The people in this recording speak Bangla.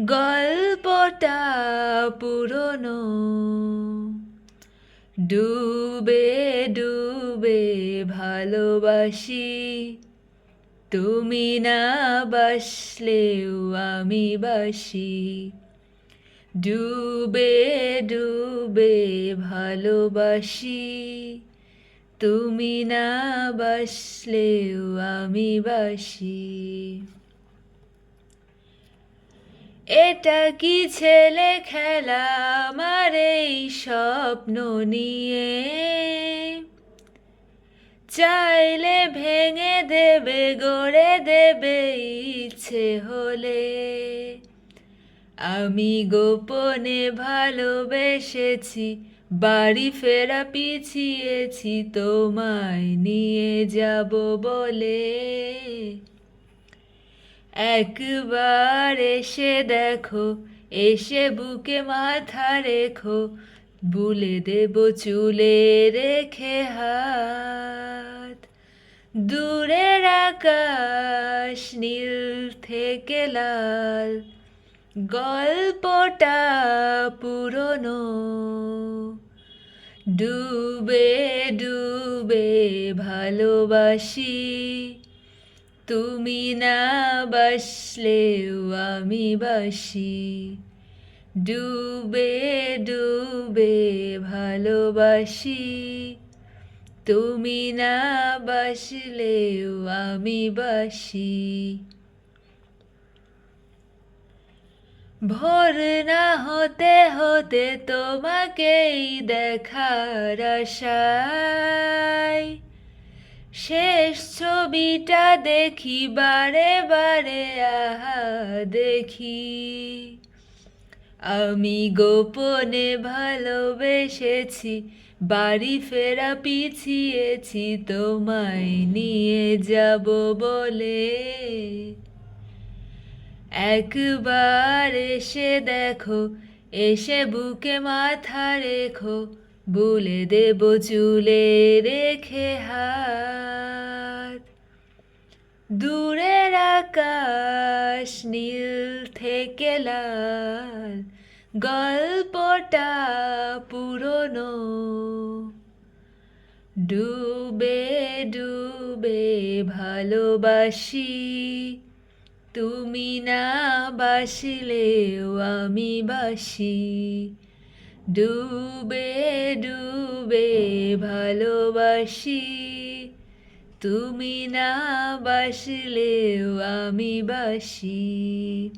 গল্পটা পুরনো। ডুবে ডুবে ভালোবাসি। তুমি না বাসলেও আমি বাসি। ডুবে ডুবে ভালোবাসি। তুমি না বাসলেও আমি বাসি। এটা কি ছেলে খেলা আমার এই স্বপ্ন নিয়ে? চাইলে ভেঙে দেবে, গড়ে দেবে ইচ্ছে হলে। আমি গোপনে ভালোবেসেছি, বাড়ি ফেরা পিছিয়েছি, তোমায় নিয়ে যাব বলে। একবার এসে দেখো, এসে বুকে মাথা রেখো, বুলে দেব চুলে রেখে হাত। দূরের আকাশ নীল থেকে লাল, গল্পটা পুরনো। ডুবে ডুবে ভালোবাসি তুমি না বাসলেও আমি বাসি। ডুবে ডুবে ভালোবাসি। তুমি না বাসলেও আমি বাসি। ভোর না হতে হতে তোমাকেই দেখার আশায় শেষ ছবিটা দেখি বারে বারে, আহা, দেখি। আমি গোপনে ভালোবেসেছি, বাড়ি ফেরা পিছিয়েছি, তোমায় নিয়ে যাব বলে। একবার এসে দেখো, এসে বুকে মাথা রেখো বলে দেব চুলে রেখে হাত। দূরের আকাশ নীল থেকে লাল, গল্পটা পুরনো। ডুবে ডুবে ভালোবাসি, তুমি না বাসলেও আমি বাসি। ডুবে ডুবে ভালোবাসি। তুমি না বাসলেও আমি বাসি।